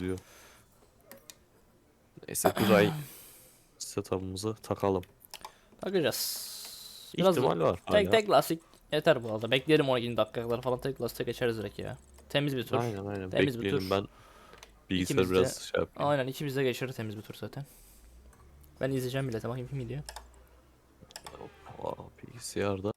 yazıyor. Neyse Kuray setup'ımızı takalım. Bakacağız. Biraz İhtimal var. tek hala. tek lastik yeter bu arada. Bekleyelim 12 dakikalar falan tek lastik geçeriz direkt ya. Temiz bir tur. Aynen aynen. Temiz bir Bekleyelim tur. ben bilgisayar İkimiz de- biraz şey yapayım. Aynen ikimiz de geçirir temiz bir tur zaten. Ben izleyeceğim bile bakayım kim gidiyor. Aa, bilgisayarda.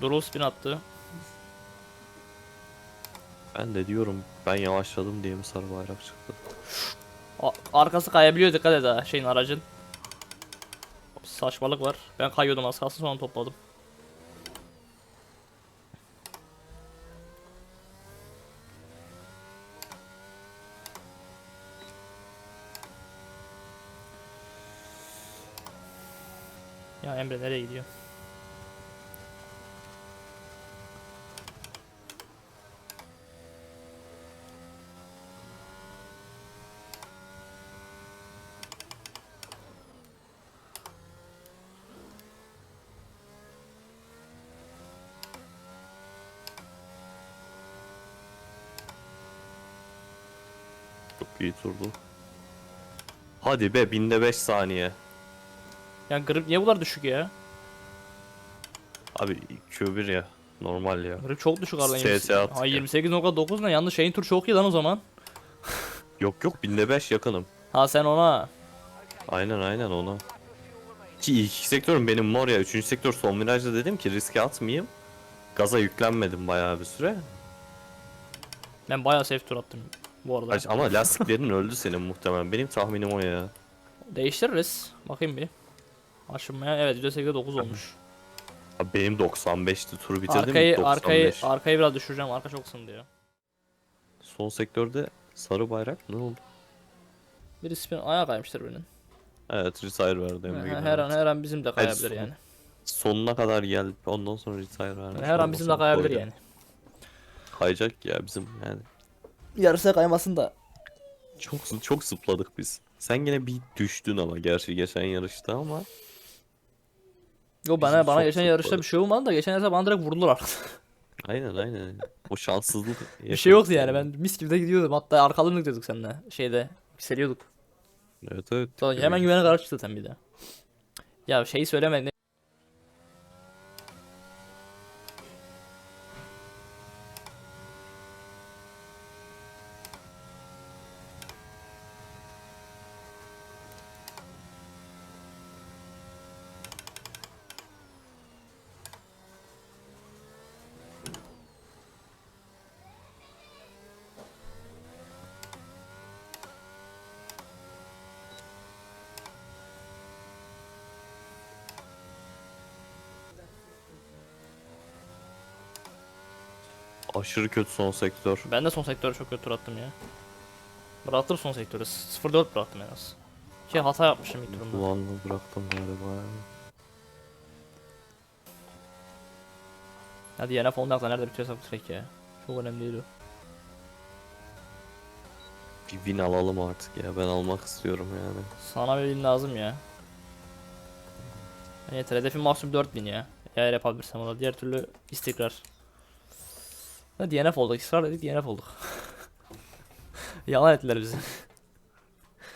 Durul spin attı. Ben de diyorum ben yavaşladım diye mi sarı bayrak çıktı? A- arkası kayabiliyor dikkat et ha şeyin aracın. Saçmalık var. Ben kayıyordum az kalsın sonra topladım. Ya Emre nereye gidiyor? İyi turdu. Hadi be binde 5 saniye. Ya grip niye bu kadar düşük ya? Abi Q1 ya. Normal ya. Grip çok düşük arada. CS at Ay ya. 28.9 ne? Yalnız şeyin tur çok iyi lan o zaman. Yok yok binde 5 yakınım. Ha sen ona. Aynen aynen ona. Ki ilk sektörüm benim mor ya. Üçüncü sektör son virajda dedim ki riske atmayayım. Gaza yüklenmedim bayağı bir süre. Ben bayağı safe tur attım bu arada. Ama lastiklerin öldü senin muhtemelen. Benim tahminim o ya. Değiştiririz. Bakayım bir. Aşınmaya evet %8'de 9 olmuş. Abi benim 95'ti turu bitirdim. Arkayı 95. arkayı arkayı biraz düşüreceğim. Arka çok ısındı ya. Son sektörde sarı bayrak ne oldu? Biri spin ayağa kaymıştır birinin. Evet retire verdi Emre. her an her an bizim de kayabilir son- yani. Sonuna kadar gelip ondan sonra retire verdi. Her an bizim de kayabilir yani. Kayacak ya bizim yani. Yarısı kaymasın da. Çok çok zıpladık biz. Sen gene bir düştün ama gerçi geçen yarışta ama Yo bana Bizim bana çok geçen yarışta bir şey olmadı da geçen yarışta bana direkt vurdular. aynen aynen. O şanssızlık. bir şey yoktu yani ben mis gibi de gidiyordum. Hatta arkalarını gidiyorduk seninle. Şeyde yükseliyorduk. Evet evet. Sonra hemen güvene karşı çıktı sen bir de. Ya şeyi söylemedin. Aşırı kötü son sektör. Ben de son sektöre çok kötü tur attım ya. Bıraktım son sektörü. 0-4 bıraktım en az. Ki hata yapmışım ilk turumda. Kulağını bıraktım galiba. ya. Hadi YNF olmakla nerede bitiyorsa bu trek ya. Çok önemli değil o. Bir win alalım artık ya. Ben almak istiyorum yani. Sana bir win lazım ya. Ben Yeter hedefim maksimum 4000 ya. Eğer yapabilirsem onu. Diğer türlü istikrar. Hadi DNF olduk. ısrar dedik DNF olduk. Yalan ettiler bizi.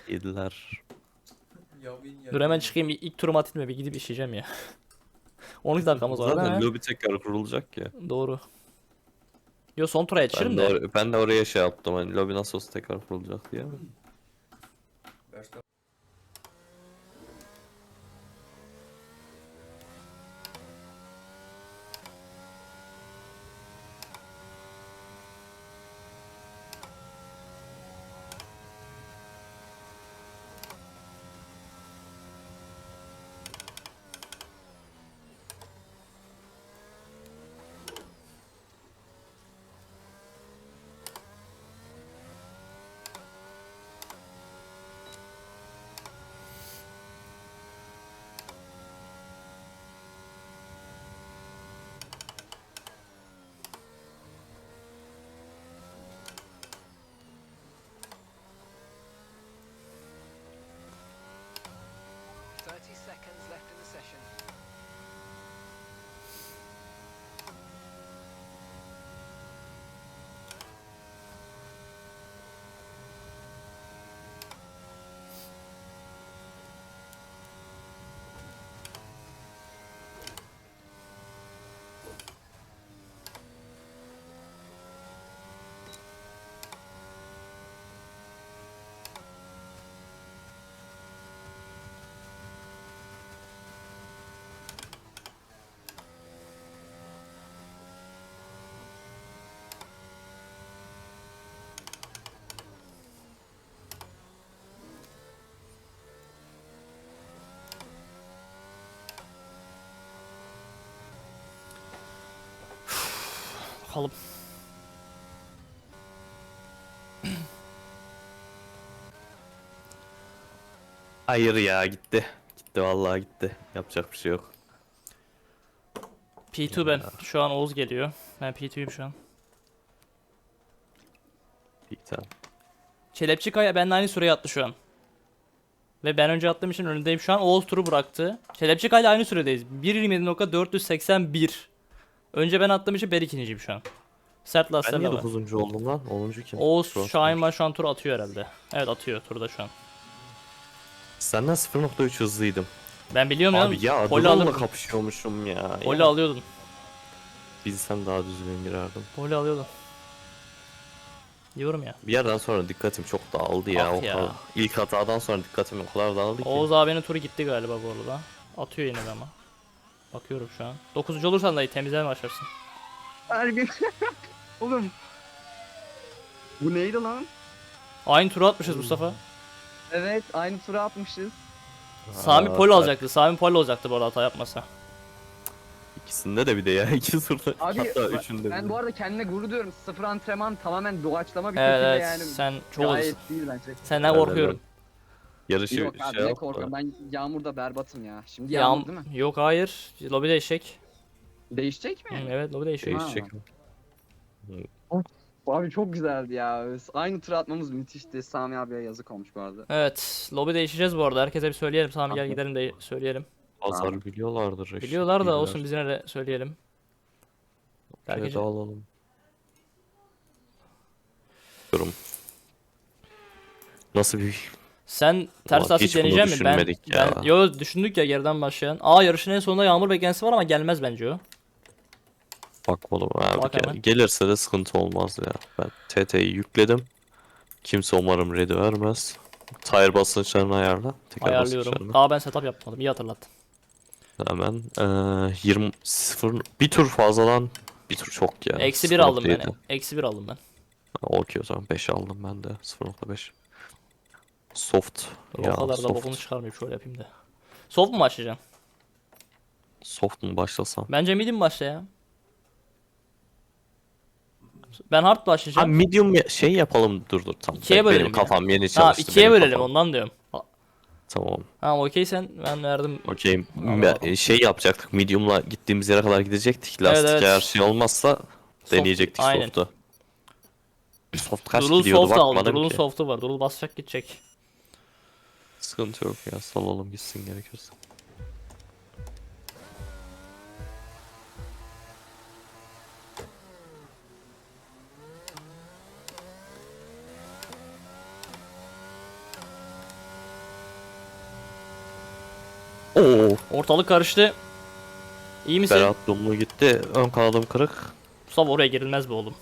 Yediler. Dur hemen çıkayım ilk, ilk turumu atayım bir gidip işeyeceğim ya. 12 dakikamız var Zaten lobi tekrar kurulacak ya. Doğru. Yo son tura Ben yetişirim de, de. or- ben de oraya şey yaptım hani lobi nasıl olsa tekrar kurulacak diye. Thirty seconds left in the session. Yapalım. Hayır ya gitti. Gitti vallahi gitti. Yapacak bir şey yok. P2 ben. Şu an Oğuz geliyor. Ben P2'yüm şu an. İyi tamam. Çelepçi Kaya benimle aynı süreye attı şu an. Ve ben önce attığım için önündeyim şu an. Oğuz turu bıraktı. Çelepçi Kaya aynı süredeyiz. 1.27.481. Önce ben attığım için ben ikinciyim şu an. Sert Ben lastiklerle niye var. 9. oldum lan? 10. kim? Oğuz Şahin var. şu an tur atıyor herhalde. Evet atıyor turda şu an. Senden 0.3 hızlıydım. Ben biliyorum. Abi ya Poli Adamla alırdım. kapışıyormuşum ya. Poli ya. alıyordum. Bilsem daha düzgün girerdim. Poli alıyordum. Diyorum ya. Bir yerden sonra dikkatim çok dağıldı ya. Ah o ya. kadar. İlk hatadan sonra dikkatim o kadar dağıldı ki. Oğuz abinin turu gitti galiba bu arada. Atıyor yine de ama. Bakıyorum şu an. 9. olursan da temizlemeye başlarsın. Her gün. Oğlum. Bu neydi lan? Aynı turu atmışız Mustafa. Evet aynı tura atmışız. Sami pol alacaktı. Sami pol olacaktı bu arada hata yapmasa. İkisinde de bir de ya. İki turda. Abi, Hatta ben- üçünde Ben bu arada kendime gurur duyuyorum. Sıfır antrenman tamamen doğaçlama bir Evet şekilde evet yani. sen çok Gayet değil bence. Senden Evet, korkuyorum. Yarışı Yok abi şey ne. Ben yağmurda berbatım ya. Şimdi yağmur değil mi? Yağm yok hayır. Eşek. Değişecek Hı, mi? evet lobide eşek. Değişecek mi? Abi çok güzeldi ya. Aynı tura atmamız müthişti. Sami abiye yazık olmuş bu arada. Evet lobi değişeceğiz bu arada. Herkese bir söyleyelim. Sami gel gidelim de söyleyelim. Pazar Tamam. biliyorlardır. eşit Biliyorlar da olsun biz yine de söyleyelim. Şöyle Belki dağılalım. Diyorum. Nasıl bir sen ters Ulan lastik hiç bunu deneyecek misin? Ben, düşünmedik ya. ben yo düşündük ya geriden başlayan. Aa yarışın en sonunda yağmur beklentisi var ama gelmez bence o. Bakmadım abi. Bak Gel- hemen. gelirse de sıkıntı olmaz ya. Ben TT'yi yükledim. Kimse umarım ready vermez. Tire basınçlarını ayarla. Teker Ayarlıyorum. basınçlarını. Aa ben setup yapmadım. İyi hatırlattın. Hemen eee 20 0 bir tur fazladan bir tur çok ya. Eksi bir aldım ben. 0.7. Eksi bir aldım ben. Ha, Okey o zaman 5 aldım ben de 0.5. Soft Dur, ya o kadar da soft. bokunu çıkarmayayım şöyle yapayım da. Soft mu başlayacaksın? Soft mu başlasam? Bence medium başla ya. Ben hard Ha başlayacağım. medium ya- şey yapalım dur dur tamam. İkiye Benim bölelim ya. kafam yeni Tamam çalıştı. ikiye benim bölelim kafam. ondan diyorum. Ha- Tamam. Tamam okey sen ben verdim. Okey. Tamam. Me- Şey yapacaktık. Medium'la gittiğimiz yere kadar gidecektik. Evet, Lastik evet. eğer şey olmazsa deneyecektik aynen. soft'u. Soft kaç Durul gidiyordu soft aldım. bakmadım Durul'un ki. soft'u var. Durul basacak gidecek. Sıkıntı yok ya. Salalım gitsin gerekirse. Oo, Ortalık karıştı. İyi misin? Berat Dumlu gitti. Ön kanadım kırık. Mustafa oraya girilmez be oğlum.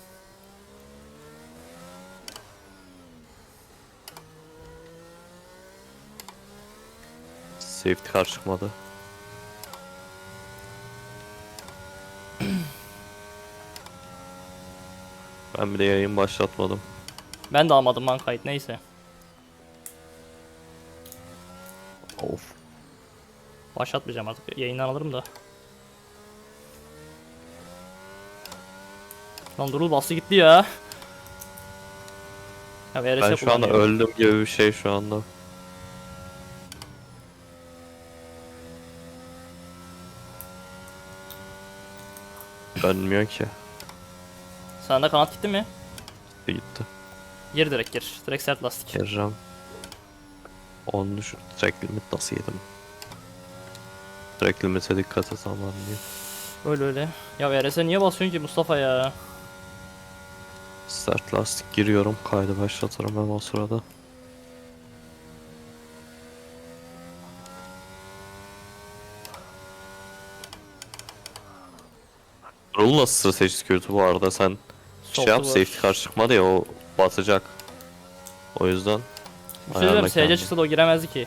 Safety car çıkmadı. Ben bir de yayın başlatmadım. Ben de almadım lan kayıt neyse. Of. Başlatmayacağım artık. Yayından alırım da. Lan Durul bastı gitti ya. Ya Ben şu anda öldüm gibi bir şey şu anda. Dönmüyor ki. Sende kanat gitti mi? Gitti gitti. Gir direkt gir. Direkt sert lastik. Gireceğim. 10 düşür. Track limit nasıl yedim? Track limit'e dikkat et aman diye. Öyle öyle. Ya VRS niye basıyorsun ki Mustafa ya? Sert lastik giriyorum. Kaydı başlatırım hemen o sırada. Rule nasıl stratejisi kötü bu arada sen şey yap var. safety car çıkmadı ya o batacak. O yüzden Bir şey ayarla SC kendini. çıksa da o giremezdi ki.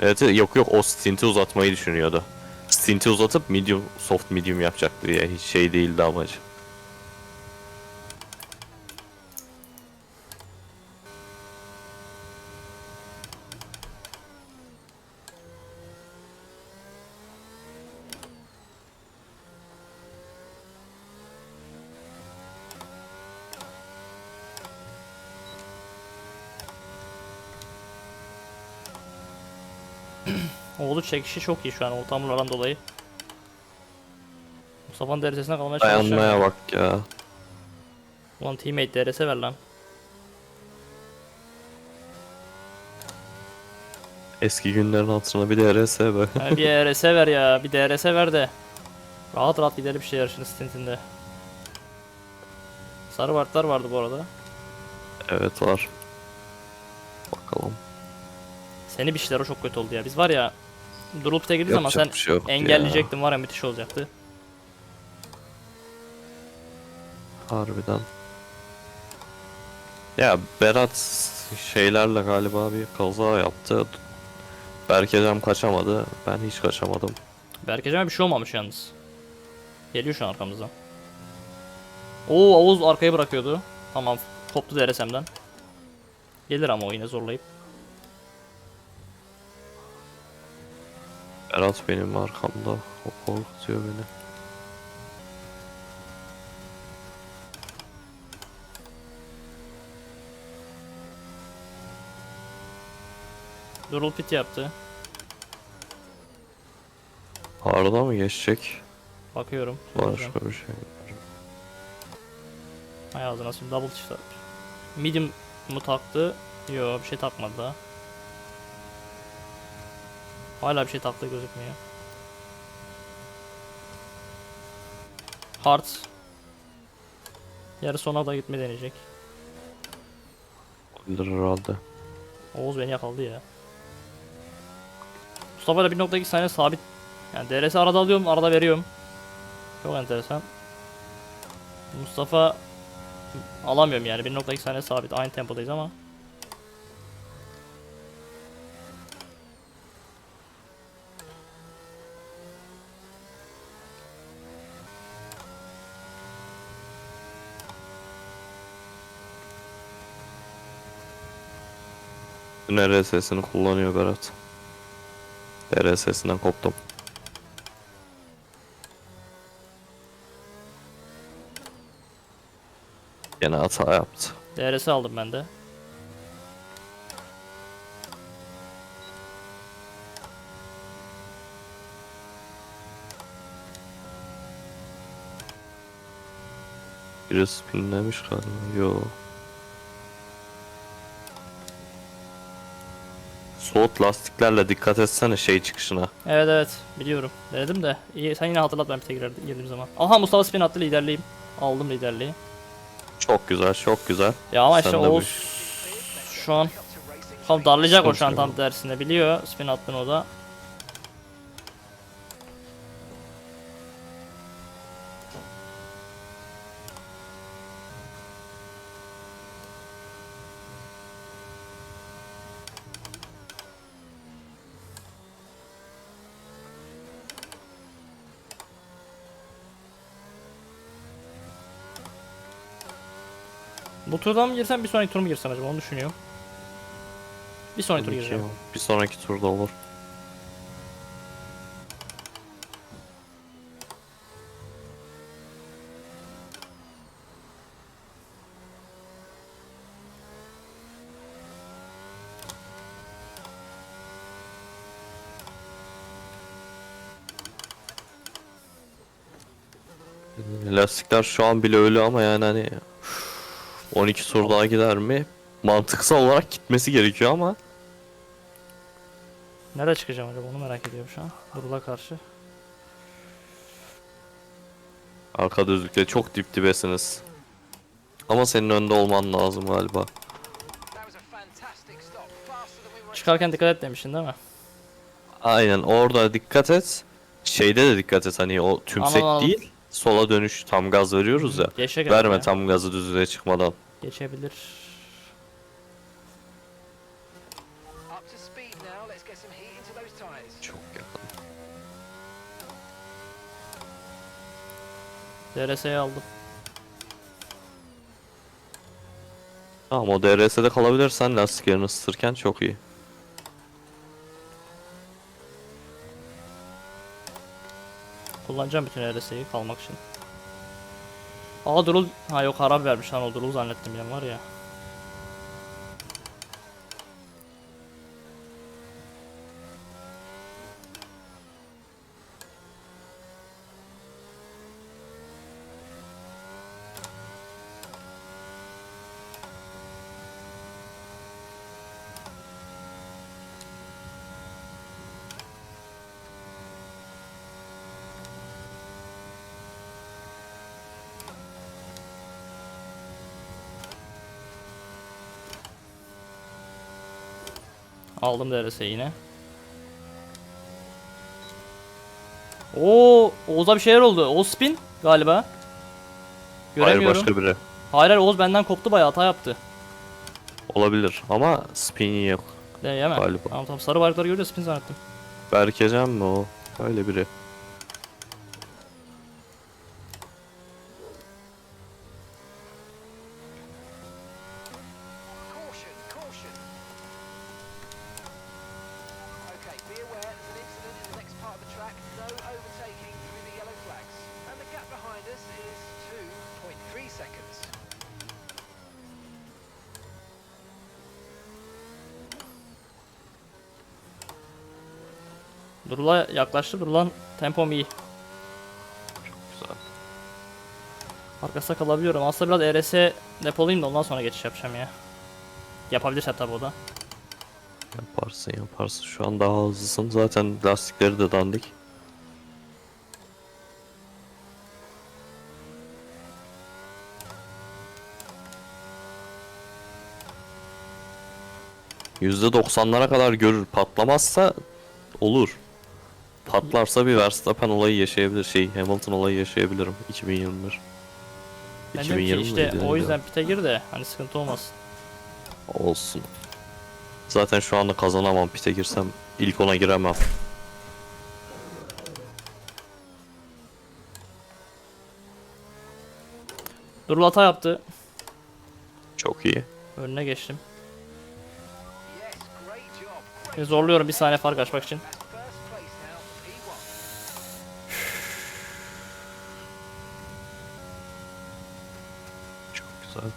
Evet yok yok o stint'i uzatmayı düşünüyordu. Stint'i uzatıp medium soft medium yapacaktı ya hiç şey değildi amacı. Oğlu çekişi çok iyi şu an ortamlardan dolayı. Mustafa'nın derecesine kalmaya çalışacak. Dayanmaya bak ya. Ulan teammate DRS ver lan. Eski günlerin hatırına bir de RS be. Ha, bir DRS ver ya. Bir DRS ver de. Rahat rahat gidelim şey yarışın stintinde. Sarı vartlar vardı bu arada. evet var. Bakalım. Seni bir şeyler o çok kötü oldu ya. Biz var ya Durup pite girdiği zaman Yapacak sen bir şey yok ya. engelleyecektin var ya müthiş olacaktı. Harbiden. Ya Berat şeylerle galiba bir kaza yaptı. Berkecan kaçamadı. Ben hiç kaçamadım. Berkecan'a bir şey olmamış yalnız. Geliyor şu an arkamızdan. Oo Oğuz arkaya bırakıyordu. Tamam koptu DRS'mden. Gelir ama o yine zorlayıp. Berat benim arkamda. O korkutuyor beni. Durul pit yaptı. Arda mı geçecek? Bakıyorum. soracağım. Başka bir şey. Hay ağzına şimdi double çift atmış. Medium mu taktı? Yo bir şey takmadı daha. Hala bir şey taktığı gözükmüyor. Hard. Yarı sona da gitme deneyecek. Olabilir herhalde. Oğuz beni yakaladı ya. Mustafa ile 1.2 saniye sabit. Yani DRS arada alıyorum, arada veriyorum. Çok enteresan. Mustafa alamıyorum yani 1.2 saniye sabit. Aynı tempodayız ama. Bütün RSS'ini kullanıyor Berat. RSS'inden koptum. Yine hata yaptı. DRS aldım ben de. Biri spinlemiş galiba. Yo. Soğut lastiklerle dikkat etsene şey çıkışına. Evet evet biliyorum. Denedim de. İyi, sen yine hatırlat ben bir tekrar girdiğim zaman. Aha Mustafa spin attı liderliğim. Aldım liderliği. Çok güzel, çok güzel. Ya ama işte Oğuz şu an tam darlayacak o şu an tam yok. dersinde biliyor spin attığını o da. Bu turdan mı girsem bir sonraki tur mu girsem acaba onu düşünüyorum. Bir sonraki tur gireceğim. Bir sonraki turda olur. Lastikler şu an bile öyle ama yani hani 12 tur daha gider mi? Mantıksal olarak gitmesi gerekiyor ama Nereye çıkacağım acaba onu merak ediyorum şu an. Durula karşı. Arka düzlükte çok dip dibesiniz. Ama senin önde olman lazım galiba. Çıkarken dikkat et demiştin değil mi? Aynen orada dikkat et. Şeyde de dikkat et hani o tümsek Anladım, anladım. değil. Sola dönüş tam gaz veriyoruz ya. Geçecek Verme ya. tam gazı düzlüğe çıkmadan. Geçebilir. Up to speed now. Let's get some heat into those tyres. Çok yakın. DRS'yi aldım. Tamam o DRS'de kalabilirsen lastiklerini ısıtırken çok iyi. Kullanacağım bütün RS'yi kalmak için. Aa Durul... Ha yok harap vermiş lan o Durul zannettim ya var ya. Aldım DRS yine. Oo, Oğuz'a bir şeyler oldu. Oğuz spin galiba. Hayır Göremiyorum. başka biri. Hayır hayır Oğuz benden koptu bayağı hata yaptı. Olabilir ama spin yok. Diyemem. Galiba. Tamam tamam sarı bayrakları görünce spin zannettim. Berkecan mı o? Öyle biri. Durula yaklaştı. Durulan tempom iyi. Güzel. Arkasında kalabiliyorum. Aslında biraz ERS depolayayım da ondan sonra geçiş yapacağım ya. Yapabilirse tabi o da. Yaparsın yaparsın. Şu an daha hızlısın. Zaten lastikleri de dandik. %90'lara kadar görür. Patlamazsa olur. Patlarsa bir Verstappen olayı yaşayabilir. Şey Hamilton olayı yaşayabilirim. 2021. Ben diyorum ki işte miydi? o yüzden pite gir de hani sıkıntı olmasın. Olsun. Zaten şu anda kazanamam. Pite girsem ilk ona giremem. Durul hata yaptı. Çok iyi. Önüne geçtim. Zorluyorum bir saniye fark açmak için. Güzel.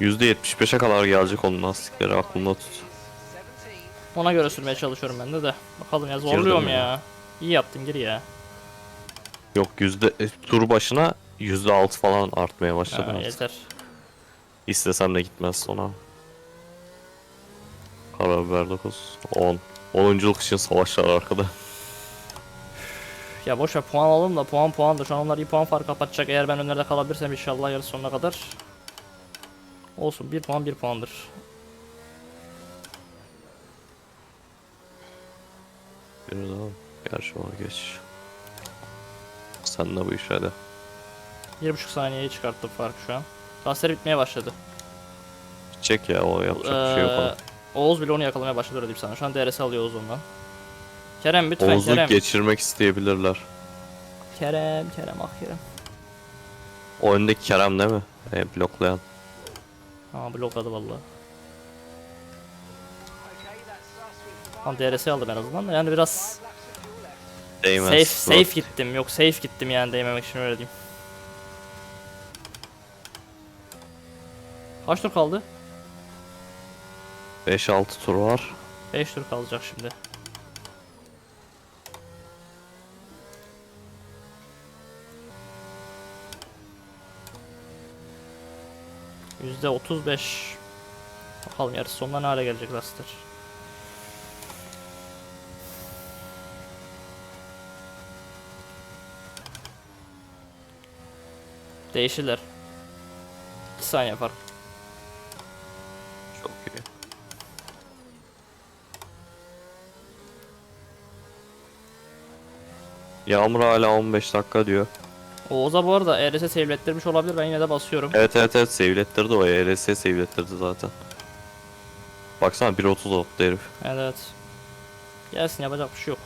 %75'e kadar gelecek onun lastikleri aklında tut. 17. Ona göre sürmeye çalışıyorum ben de de. Bakalım ya zorluyorum mi? ya. İyi yaptım gir ya. Yok yüzde e, tur başına %6 falan artmaya başladı. Ha, artık. yeter. İstesem de gitmez sona. Karabiber 9, 10. 10. için savaşlar arkada. Ya boş ver puan alalım da puan puandır. Şu an onlar iyi puan fark kapatacak. Eğer ben önlerde kalabilirsem inşallah yarı sonuna kadar. Olsun bir puan bir puandır. Bir daha. Gerçi onu geç. De bu iş hadi. 1.5 saniyeye çıkarttım farkı şu an. Transfer bitmeye başladı. Çek ya o yapacak bir şey yok. Ee, ona. Oğuz bile onu yakalamaya başladı öyle diyeyim sana. Şu an DRS alıyor Oğuz ondan. Kerem lütfen Oğuz'u Kerem. geçirmek isteyebilirler. Kerem Kerem ah Kerem. O öndeki Kerem değil mi? E, bloklayan. Ha blokladı vallahi. Okay, that's us with Tam five DRS aldım en azından da yani biraz Değmez. safe safe Bak, gittim. Yok safe gittim yani değmemek için öyle diyeyim. Kaç tur kaldı? 5-6 tur var. 5 tur kalacak şimdi. Yüzde otuz beş. Bakalım yarısı sonuna ne hale gelecek lastikler. Değişirler. 2 saniye fark. Çok iyi. Yağmur hala 15 dakika diyor. Oğuz'a bu arada ERS save'lettirmiş olabilir ben yine de basıyorum. Evet evet evet save'lettirdi o ERS save'lettirdi zaten. Baksana 1.30 oldu herif. Evet evet. Gelsin yapacak bir şey yok.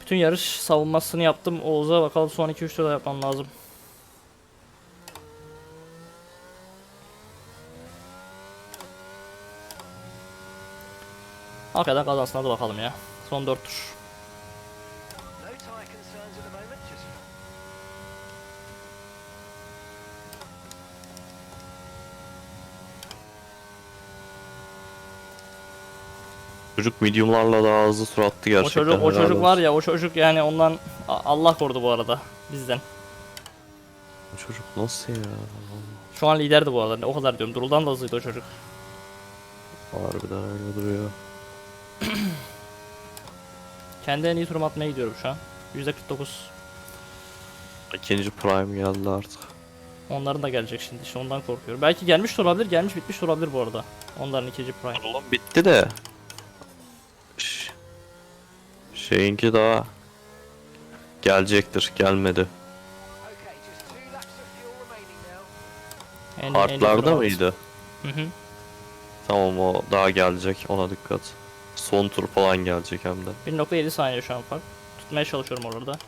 Bütün yarış savunmasını yaptım. Oğuz'a bakalım son 2-3 turda yapmam lazım. Hakikaten kazansın hadi bakalım ya. Son 4 tur. Çocuk mediumlarla daha hızlı tur attı O gerçekten. çocuk o çocuk var ya o çocuk yani ondan Allah korudu bu arada bizden. Bu çocuk nasıl ya? Şu an liderdi bu arada. O kadar diyorum. Durul'dan da hızlıydı o çocuk. Harbiden öyle duruyor. Kendi en iyi turum atmaya gidiyorum şu an. %49. İkinci prime geldi artık. Onların da gelecek şimdi. İşte ondan korkuyorum. Belki gelmiş de olabilir. Gelmiş bitmiş de olabilir bu arada. Onların ikinci prime. Oğlum bitti de. Ş- Şeyinki daha gelecektir. Gelmedi. En, turum mıydı? Hı hı. Tamam o daha gelecek. Ona dikkat. Son tur falan gelecek hem de. 1.7 saniye şu an fark. Tutmaya çalışıyorum orada.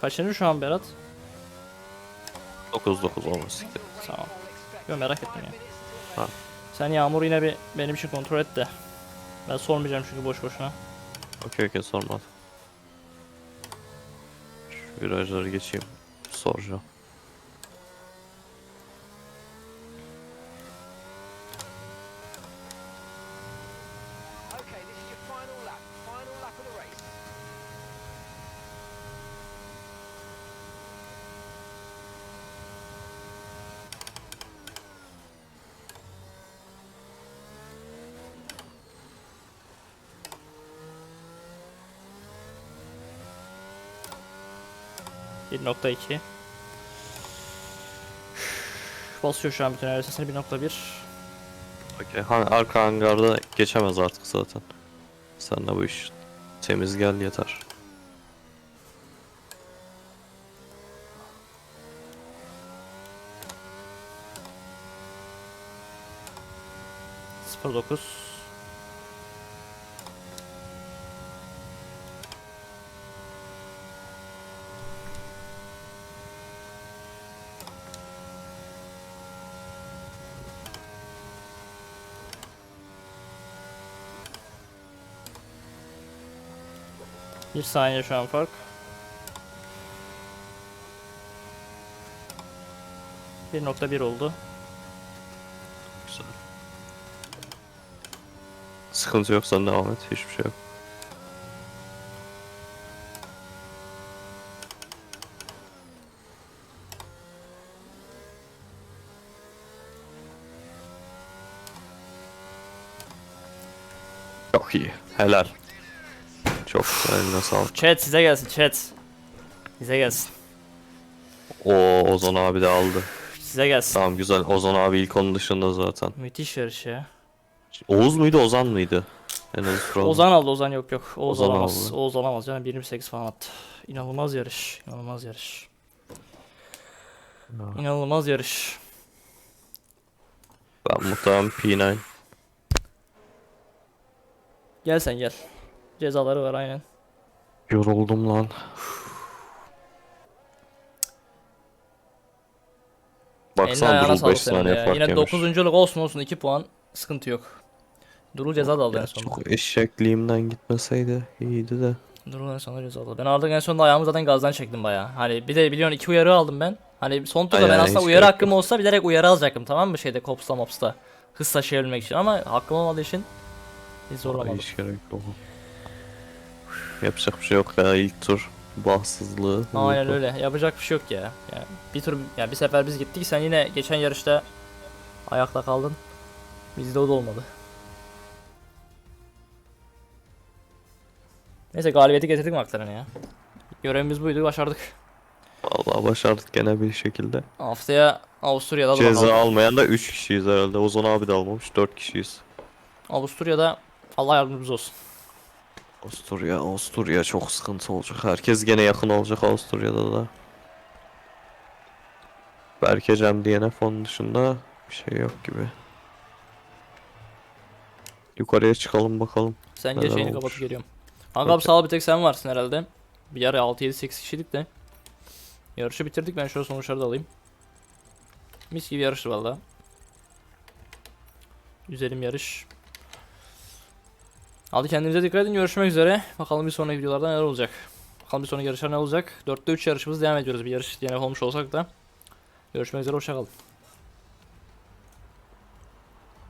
Kaçıncı şu an Berat? 9-9 olması gerekiyor. Tamam. Yo merak ettim ya. Ha. Sen Yağmur yine bir benim için kontrol et de. Ben sormayacağım çünkü boş boşuna. Okey okey sormadım. Şu virajları geçeyim. Soracağım. 1.2 Basıyor şu an bütün RSS'ini 1.1 Okey. Hani arka hangarda geçemez artık zaten. Sen de bu iş temiz gel yeter. Sıfır dokuz. Bir saniye şu an fark. Bir nokta bir oldu. Güzel. Sıkıntı yok sen devam et. Hiçbir şey yok. Çok iyi. Helal. Çok. Eline sağlık. Chat size gelsin chat. Size gelsin. O Ozan abi de aldı. Size gelsin. Tamam güzel. Ozan abi ilk onun dışında zaten. Müthiş yarış ya. Oğuz muydu Ozan mıydı? En az. Ozan aldı Ozan yok yok. Oğuz Ozan alamaz. aldı. Oğuz alamaz yani 28 falan attı. İnanılmaz yarış. İnanılmaz yarış. Ya. İnanılmaz yarış. Ben muhtemelen P9. Gel sen gel. Cezaları var aynen. Yoruldum lan. Baksana Durul sağlık 5 senin de saniye ya. fark Yine yemiş. 9. olsun olsun 2 puan. Sıkıntı yok. Durul ceza da aldı en sonunda. çok eşekliğimden gitmeseydi iyiydi de. Durul en sonunda ceza aldı. Ben artık en sonunda ayağımı zaten gazdan çektim baya. Hani bir de biliyorsun iki uyarı aldım ben. Hani son turda Aynen, ben aslında hiç uyarı gerek hakkım olsa bilerek uyarı alacaktım tamam mı şeyde Kops'ta Mops'ta. Hız taşıyabilmek için ama hakkım olmadığı için hiç zorlamadım. Hiç gerek yok. Yapacak bir şey yok ya ilk tur. Bahtsızlığı. Aynen vurdu. öyle. Yapacak bir şey yok ya. Yani bir tur ya bir sefer biz gittik sen yine geçen yarışta ayakta kaldın. Bizde o da olmadı. Neyse galibiyeti getirdik McLaren'e ya. Görevimiz buydu başardık. Vallahi başardık gene bir şekilde. Haftaya Avusturya'da da Ceza bakalım. almayan da 3 kişiyiz herhalde. Ozan abi de almamış 4 kişiyiz. Avusturya'da Allah yardımcımız olsun. Avusturya, Avusturya çok sıkıntı olacak. Herkes gene yakın olacak Avusturya'da da. Berkecem DNF onun dışında bir şey yok gibi. Yukarıya çıkalım bakalım. Sence Neden şeyini kapatıp geliyorum. Kanka sağ ol bir tek sen varsın herhalde. Bir ara 6-7-8 kişilik de. Yarışı bitirdik ben şöyle sonuçları da alayım. Mis gibi yarıştı valla. Güzelim yarış. Hadi kendinize dikkat edin görüşmek üzere. Bakalım bir sonraki videolarda neler olacak. Bakalım bir sonraki yarışlar ne olacak. 4'te 3 yarışımız devam ediyoruz. Bir yarış DNF olmuş olsak da. Görüşmek üzere hoşçakalın.